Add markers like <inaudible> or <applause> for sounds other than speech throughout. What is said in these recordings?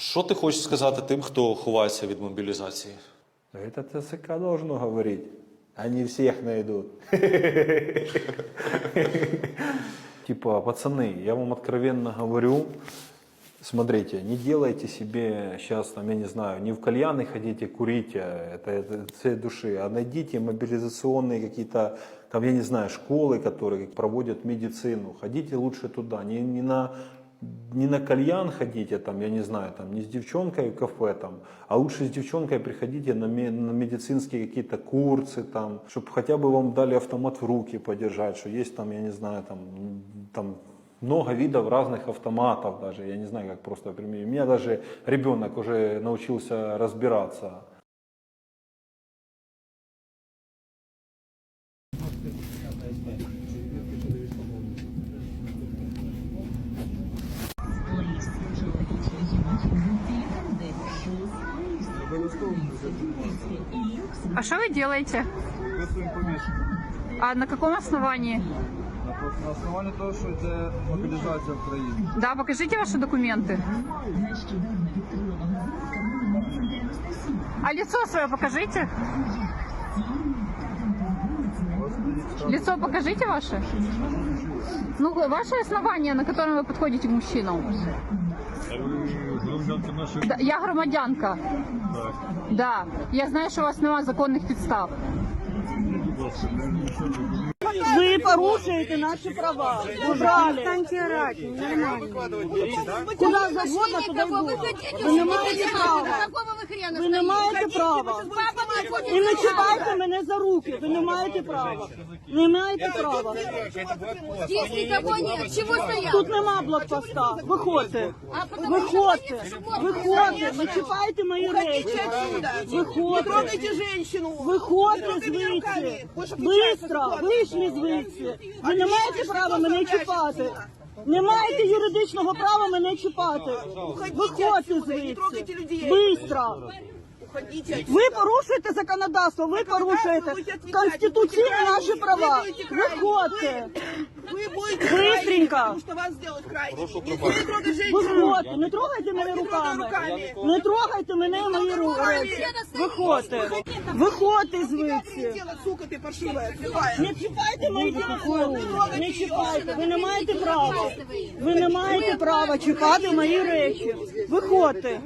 Що ти хочеш сказати тим, хто ховається від мобілізації? Это ТСК должно говорить. Они всех найдут. Типа, пацаны, я вам откровенно говорю, смотрите, не делайте себе сейчас, там, я не знаю, не в кальяны ходите, курите, это, это всей души, а найдите мобилизационные какие-то, там, я не знаю, школы, которые проводят медицину. Ходите лучше туда, не, не на не на кальян ходите, там, я не знаю, там, не с девчонкой в кафе, там, а лучше с девчонкой приходите на, на медицинские какие-то курсы, там, чтобы хотя бы вам дали автомат в руки подержать, что есть там, я не знаю, там, там много видов разных автоматов даже, я не знаю, как просто применить. У меня даже ребенок уже научился разбираться. А что вы делаете? Виписуємо поміщення. А на каком основании? На, на основанні того, що йде мобілізація в країні. Да, покажите ваши документы. А лицо свое покажите. Лицо покажите ваше. Ну, ваше основание, на котором вы подходите к мужчинам. Да, я громадянка. Да. Я знаю, що у вас немає законних підстав. Ви порушуєте наші права. Убрали. Куди завгодно, туди й не маєте права. Ви не маєте права. І не чіпайте мене за руки. Ви не маєте права. Не маєте права. Здесь никого нет. Чего стоят? Тут нема блокпоста. Виходьте. Виходьте. Виходьте. Не чіпайте мої речі. Виходьте. женщину. Виходьте звідси. Бистро. Вийшли звідси. Ви не маєте права мене чіпати. Не маєте юридичного права мене чіпати. Виходьте звідси. Бистро Уходите. Ви порушуєте законодавство, ви порушуєте конституційні наші права. Виходьте. Вы будете Быстренько. потому что вас сделают крайне. Никто не трогает женщину. Виходьте, не трогайте мене руками. Не трогайте мене мої руки. Виходьте. Виходьте звідси. Дело, сука ты паршивая, слепая. Не чіпайте мої телефони. Не чіпайте. Ви не маєте права. Ви не маєте права чіпати мої речі. Виходьте.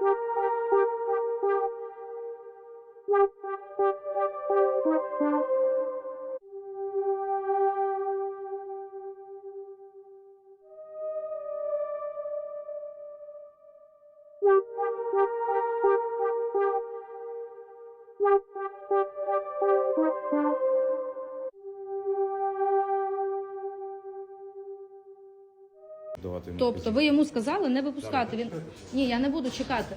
Thank you. Тобто ви йому сказали не випускати. Він ні, я не буду чекати.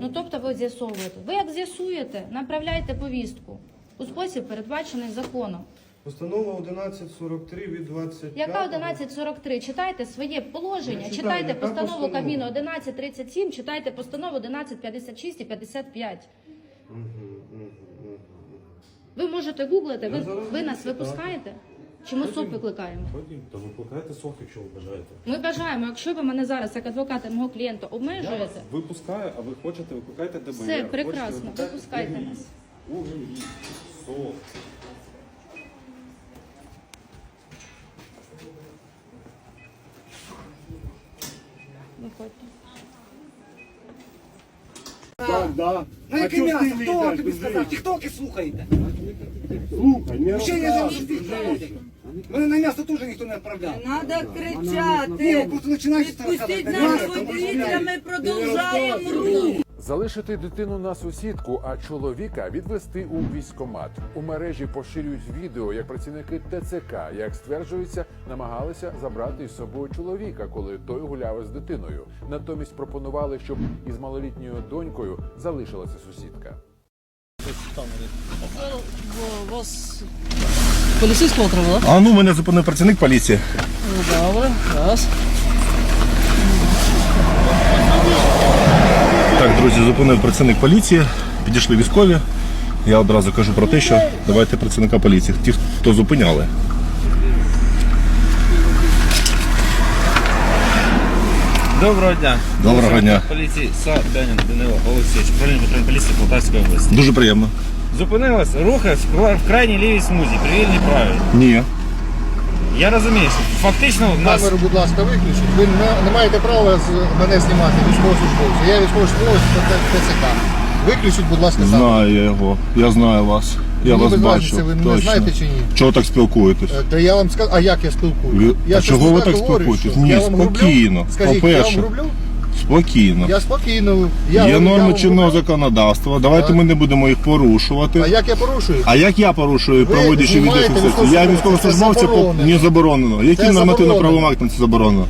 Ну тобто ви з'ясовуєте. Ви як з'ясуєте, направляйте повістку у спосіб, передбачений законом. Постанова 1143 від 25. Яка 1143? Читайте своє положення, Я читаю, читайте яка постанову постанова? Кабміну 1137, читайте постанову 1156 і 55. Ви можете гуглити, ви, зараз ви буду нас читати. випускаєте? Чи ми СОП викликаємо? Та викликайте СОФ, якщо ви бажаєте. Ми бажаємо, якщо ви мене зараз, як адвоката мого клієнта, обмежуєте, Випускаю, а ви хочете, викликайте ДБР. все Хочете, прекрасно, викликайте випускайте УГІ, нас. УГІ. Виходьте. Ну яке м'ясо? Хто тобі сказав? Тіктоки слухаєте? Слухай, не Ще знав, що тіктоки. Мене на м'ясо теж ніхто не відправляв. Надо Ні, кричати. просто починаєш розказувати. нас водителя, ми продовжаємо рух. Залишити дитину на сусідку, а чоловіка відвести у військкомат. У мережі поширюють відео, як працівники ТЦК, як стверджується, намагалися забрати із собою чоловіка, коли той гуляв із дитиною. Натомість пропонували, щоб із малолітньою донькою залишилася сусідка. Вас поліцейського так? А ну мене зупинив працівник поліції. Добре, раз. Так, друзі, зупинив працівник поліції, підійшли військові. Я одразу кажу про те, що давайте працівника поліції, ті, хто зупиняли. Доброго дня. Доброго дня. Поліції Садянин Данило Олексійович, управління патрульної поліції Полтавської області. Дуже приємно. Зупинилась, рухався в крайній лівій смузі, при вільній правій. Ні. Я розумію, що фактично в нас Камеру, будь ласка, виключіть. Ви не, не маєте права з мене знімати військовослужбовця. Я військовослужбовець ТЦК. Виключіть, будь ласка, камеру. Знаю я його. Я знаю вас. Я Мені вас без бачу. разниці, ви мене Точно. знаєте чи ні? Чого так спілкуєтесь? Е, Та я вам скажу, а як я спілкуюся? Ви- Я а щось чого ви так говорю, спілкуєтесь? що? Ні, Я вам грублю? спокійно. Скажіть, я По-перше, вам роблю? Спокійно. Я спокійно. Я, Є норми чинного законодавства. Давайте Так. ми не будемо їх порушувати. А як я порушую? А як я порушую, Ви проводячи знімаєте відеофіксацію? Я військовослужбовця, військовослужбовця це по- заборонено. не заборонено. Яким нормативно-правовим заборонено. актом це заборонено?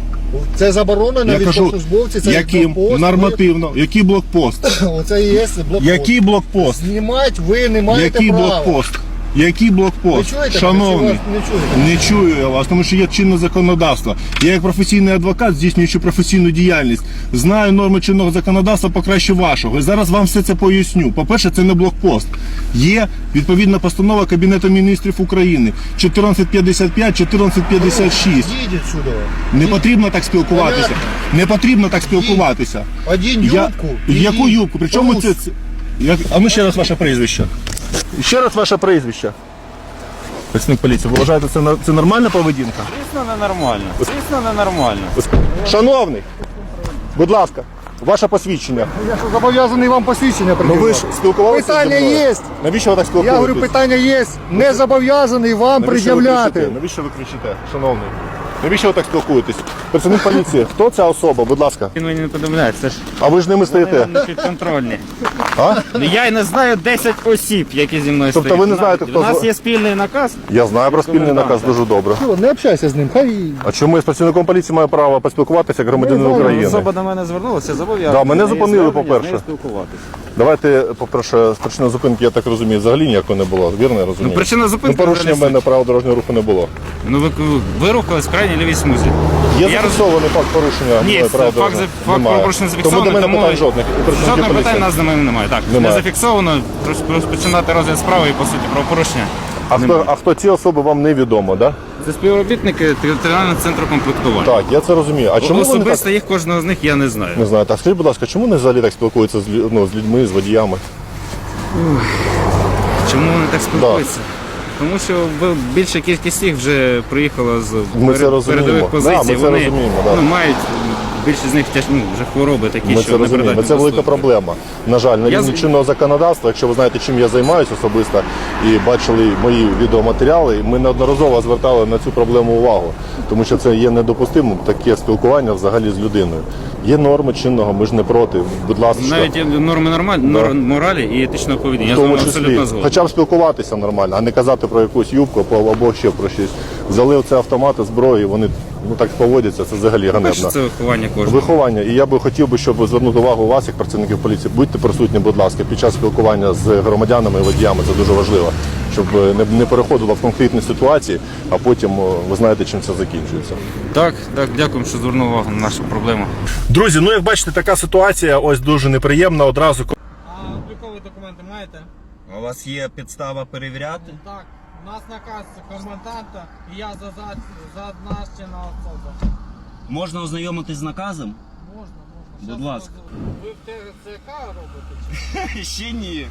Це заборонено Я кажу, військовослужбовці, це яким блокпост. нормативно, який блокпост? Ви- <laughs> Оце і є блокпост. Який блокпост? Знімати ви не маєте Який права. блокпост? Який Ви блокпост? чуєте? мене, Шановний, Не чуєте. не чую я вас, тому що є чинне законодавство. Я як професійний адвокат, здійснюючи професійну діяльність, знаю норми чинного законодавства покраще вашого. І зараз вам все це поясню. По-перше, це не блокпост. Є відповідна постанова Кабінету міністрів України 1455, 1456. Їдіть сюди. Не потрібно так спілкуватися. Не потрібно так спілкуватися. Один юбку. і Яку юбку? Причому це. Як... А ну ще раз ваше прізвище. Ще раз ваше прізвище. Працівник поліції, ви вважаєте, це, на- це нормальна поведінка? звісно ненормально. Звісно ненормально. Шановний, будь ласка, ваше посвідчення. Я що зобов'язаний вам посвідчення Ну ви ж спілкувалися Питання зі мною? є. Навіщо ви так Я спілкуєтесь? говорю, питання є. Не зобов'язаний вам Навіщо ви пред'являти. Навіщо ви кричите, шановний? Навіщо ви так спілкуєтесь? Працівник поліції, хто ця особа, будь ласка? Він мені не подивляється, це ж А ви ж ними стоїте. не підконтрольні. А? Ну, Я й не знаю 10 осіб, які зі мною Тобто стоять. ви не знаєте, хто У нас з- є спільний наказ. Я знаю про спільний наказ дуже добре. Що, Не общайся з ним, хай А чому я з працівником поліції маю право поспілкуватися як громадянин Ну, України? Особа до мене звернулася, зобов'язана. Да, мене зупинили, по-перше. спілкуватися. Давайте, по-перше, з причини зупинки, я так розумію, взагалі ніякої не було. Вірно я розумію? Ну, причина зупинки Ну, порушення в мене правил дорожнього руху не було. Ну ви, ви рухались в крайній лівій смузі. Є Я зафіксований факт порушення Ні, мною це правил факт, дорожнього факт Немає. порушення Тому зафіксований, до мене тому питань жодних. І жодних питань поліції. нас до мене немає. Так, Немає. не зафіксовано, розпочинати розгляд справи і по суті правопорушення. А хто, а хто ці особи вам невідомо, да? Це співробітники територіального центру комплектування. Так, я це розумію. А чому вони Особисто так? їх кожного з них я не знаю. Не знаю. Так скажіть, будь ласка, чому вони взагалі так спілкуються з, лю- ну, з людьми, з водіями? Чому вони так спілкуються? Тому що більша кількість їх вже приїхала з Ми це розуміємо. передових Да, позицій. ми це вони розуміємо, да. ну, мають більшість з них ну, вже хвороби такі, Ми що це не розуміємо. Це до велика служби. проблема. На жаль, на Я рівні з- чинного законодавства, якщо ви знаєте, чим я займаюся особисто і бачили мої відеоматеріали, ми неодноразово звертали на цю проблему увагу, тому що це є недопустимим таке спілкування взагалі з людиною. Є норми чинного, ми ж не проти. Будь ласка, Навіть є норми нормаль... нор- моралі і етичного поведіння. Я з вами абсолютно згоден. хоча б спілкуватися нормально, а не казати про якусь юбку або або ще про щось. Взяли це автомати, зброю, вони ну так поводяться, це взагалі ганебно. це виховання кожного. Виховання. І я би хотів би, щоб звернути увагу вас, як працівників поліції. Будьте присутні, будь ласка, під час спілкування з громадянами і водіями. Це дуже важливо, щоб не, не переходило в конфліктні ситуації, а потім ви знаєте, чим це закінчується. Так, так, дякуємо, що звернув увагу на нашу проблему. Друзі, ну як бачите, така ситуація ось дуже неприємна. Одразу А облікові документи маєте? У вас є підстава перевіряти? Так. У нас наказ коменданта і я за, за, зазначена особа. Можна ознайомитись з наказом? Можна. Будь ласка. Ви в ТЦК робите? <laughs> Ще ні.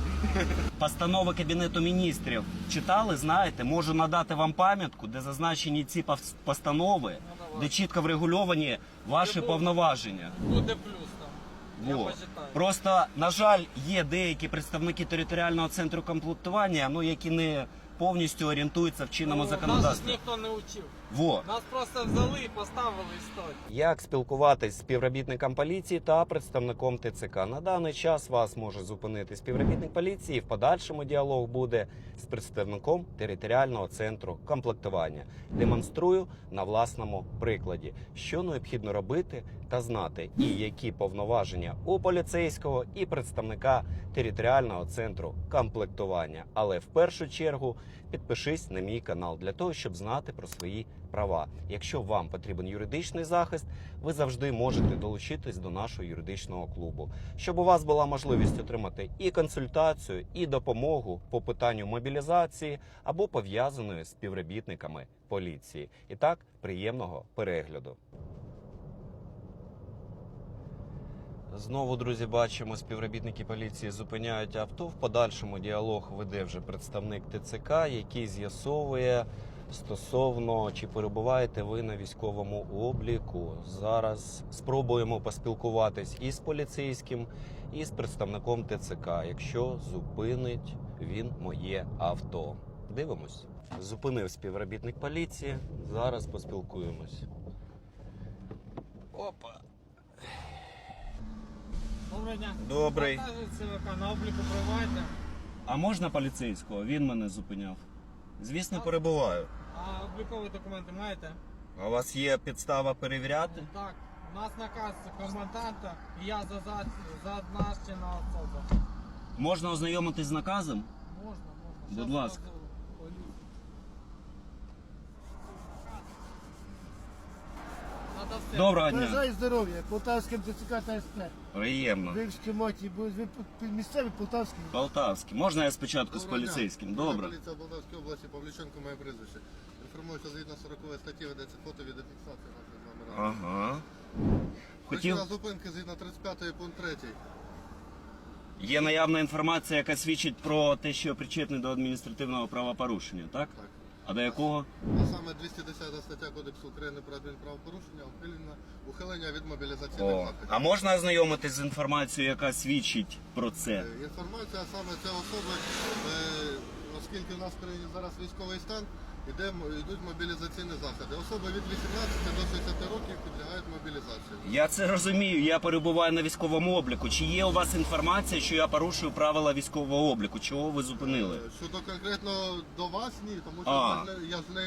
Постанова Кабінету міністрів читали, знаєте, можу надати вам пам'ятку, де зазначені ці пос- постанови, де чітко врегульовані ваші повноваження. Буде плюс там. Во. Просто, на жаль, є деякі представники територіального центру комплектування, ну які не повністю орієнтується в чинному Ну, Нас ніхто не учив. Во. Нас просто взяли і поставили і. Як спілкуватись з співробітником поліції та представником ТЦК? На даний час вас може зупинити співробітник поліції. В подальшому діалог буде з представником територіального центру комплектування. Демонструю на власному прикладі, що необхідно робити та знати, і які повноваження у поліцейського і представника територіального центру комплектування. Але в першу чергу підпишись на мій канал для того, щоб знати про свої права. Якщо вам потрібен юридичний захист, ви завжди можете долучитись до нашого юридичного клубу, щоб у вас була можливість отримати і консультацію, і допомогу по питанню мобілізації або пов'язаної з співробітниками поліції. І так, приємного перегляду. Знову, друзі, бачимо, співробітники поліції зупиняють авто. В подальшому діалог веде вже представник ТЦК, який з'ясовує стосовно чи перебуваєте ви на військовому обліку. Зараз спробуємо поспілкуватись і з поліцейським, і з представником ТЦК, якщо зупинить він моє авто. Дивимось. Зупинив співробітник поліції. Зараз поспілкуємось. Опа. Доброго дня. Добрий. ЦВК на обліку. А можна поліцейського? Він мене зупиняв. Звісно, перебуваю. А облікові документи маєте? А у вас є підстава перевіряти? Так. У нас наказ коменданта і я за, за, зазначена особа. Можна ознайомитись з наказом? Можна, можна. Будь Щас ласка. позову поліцію. Надо все. Доброго дня. Бажаю здоров'я, Полтавським ТЦК та СП. Приємно. Вивські моті, бо ви місцеві полтавські. Полтавський. Можна я спочатку з Доброго дня. поліцейським? Добре. Поліція Полтавської області, Павліченко, моє прізвище. Інформую, що згідно 40 статті ведеться фото відеофіксація наших номерів. Ага. Причина зупинки згідно 35 пункт 3. Є наявна інформація, яка свідчить про те, що причетний до адміністративного правопорушення, так? Так. А до якого? А саме 210 стаття Кодексу України про адмінправопорушення, ухилення, ухилення від мобілізаційних О. заходів. А можна ознайомитись з інформацією, яка свідчить про це? Е, Інформація саме це особи, е, оскільки в нас в країні зараз військовий стан, йдуть мобілізаційні заходи. Особи від 18 до 60 років підлягають мобілізації. Я це розумію. Я перебуваю на військовому обліку. Чи є у вас інформація, що я порушую правила військового обліку? Чого ви зупинили? Е, Щодо конкретно до вас, ні, тому що А. я ж не- я ж не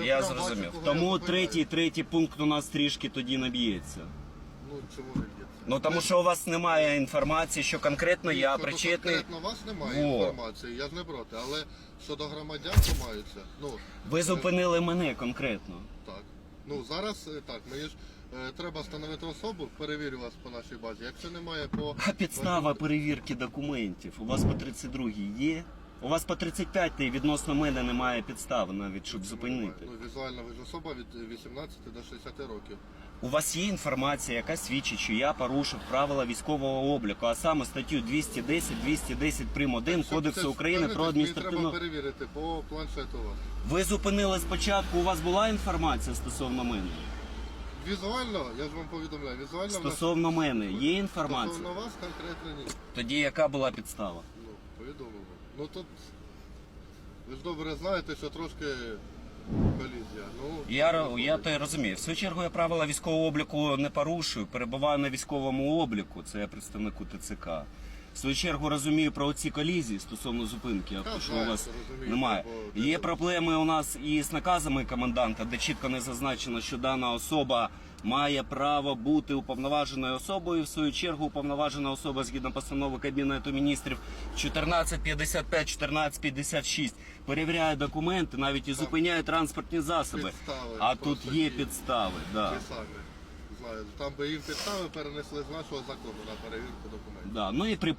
е, Я прям бачу, зрозумів. кого я Тому зупиняю. третій, третій пункт у нас трішки тоді наб'ється. Ну чому б'ється? Ну тому що у вас немає інформації, що конкретно я Щодо причетний. Конкретно вас немає Во. інформації, я ж не проти, але щодо громадян, то маються. Ну, Ви зупинили мене конкретно. Так. Ну зараз е, так, мені ж е, треба встановити особу, перевірю вас по нашій базі. Якщо немає по А підстава перевірки документів у вас по 32 є? У вас по 35 відносно мене немає підстави навіть, щоб зупинити. Ну, візуально ви ж особа від 18 до 60 років. У вас є інформація, яка свідчить, що я порушив правила військового обліку, а саме статтю 210, 210 прим. 1 Кодексу України про адміністративну... Треба перевірити по планшету вас. Ви зупинили спочатку, у вас була інформація стосовно мене? Візуально, я ж вам повідомляю, візуально в нас- Стосовно мене є інформація? Стосовно вас конкретно ні. Тоді яка була підстава? Ну, повідомив. Ну тут ви ж добре знаєте, що трошки Я, я то розумію. В свою чергу я правила військового обліку не порушую, перебуваю на військовому обліку, це я представнику ТЦК. В свою чергу розумію про ці колізії стосовно зупинки, а що у вас немає. Є проблеми у нас і з наказами коменданта, де чітко не зазначено, що дана особа має право бути уповноваженою особою. В свою чергу уповноважена особа згідно постанови Кабінету міністрів 1455-1456 перевіряє документи, навіть і зупиняє транспортні засоби. Підстави А тут є підстави. Да. Ви самі Там би їм підстави перенесли з нашого закону на перевірку документів. Да. Ну і при